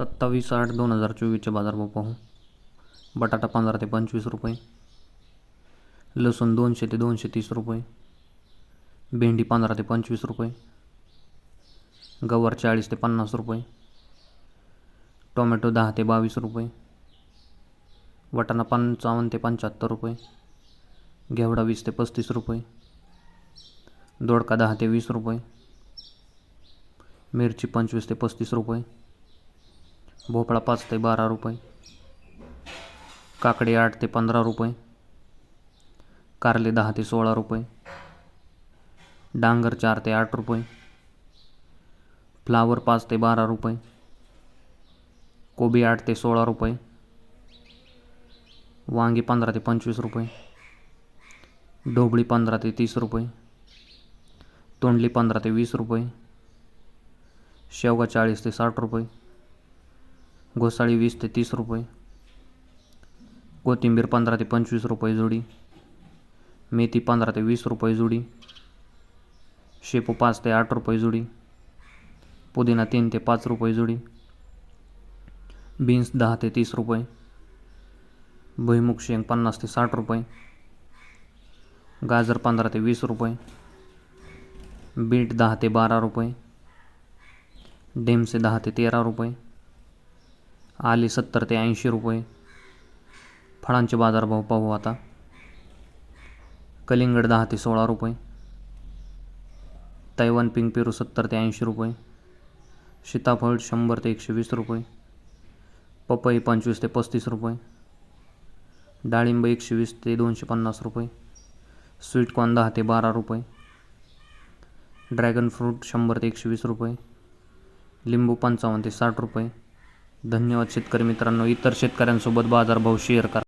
सत्तावीस आठ दोन हजार चोवीसचे बाजारभाव पाहू. बटाटा पंधरा ते पंचवीस रुपये. लसूण दोनशे ते दोनशे तीस रुपये. भेंडी पंधरा ते पंचवीस रुपये. गवार चाळीस ते पन्नास रुपये. टोमॅटो दहा ते बावीस रुपये. वाटाणा पंचावन्न ते पंच्याहत्तर रुपये. घेवडा वीस ते पस्तीस रुपये. दोडका दहा ते वीस रुपये. मिरची पंचवीस ते पस्तीस रुपये. भोपळा पाच ते बारा रुपये. काकडी आठ ते पंधरा रुपये. कारले दहा ते सोळा रुपये. डांगर चार ते आठ रुपये. फ्लावर पाच ते बारा रुपये. कोबी आठ ते सोळा रुपये. वांगी पंधरा ते पंचवीस रुपये. ढोबळी पंधरा ते तीस रुपये. तोंडली पंधरा ते वीस रुपये. शेवगा चाळीस ते साठ रुपये. घोसाळी वीस ते तीस रुपये. कोथिंबीर पंधरा ते पंचवीस रुपये जोडी. मेथी पंधरा ते वीस रुपये जोडी. शेपू पाच ते आठ रुपये जोडी. पुदिना तीन ते पाच रुपये जोडी. बीन्स दहा ते तीस रुपये. भुईमुग शेंग पन्नास ते साठ रुपये. गाजर पंधरा ते वीस रुपये. बीट दहा ते बारा रुपये. डेमसे दहा ते तेरा रुपये. आले सत्तर ते ऐंशी रुपये. फळांचे बाजारभाव पाहू आता. कलिंगड दहा ते सोळा रुपये. तैवान पिंक पेरू सत्तर ते ऐंशी रुपये. सीताफळ शंभर ते एकशे वीस रुपये. पपई पंचवीस ते पस्तीस रुपये. डाळिंब एकशे वीस ते दोनशे पन्नास रुपये. स्वीटकॉर्न दहा ते बारा रुपये. ड्रॅगन फ्रूट शंभर ते एकशे वीस रुपये. लिंबू पंचावन्न ते साठ रुपये. धन्यवाद शेतकरी मित्रांनो. इतर शेतकऱ्यांसोबत बाजारभाव शेअर करा.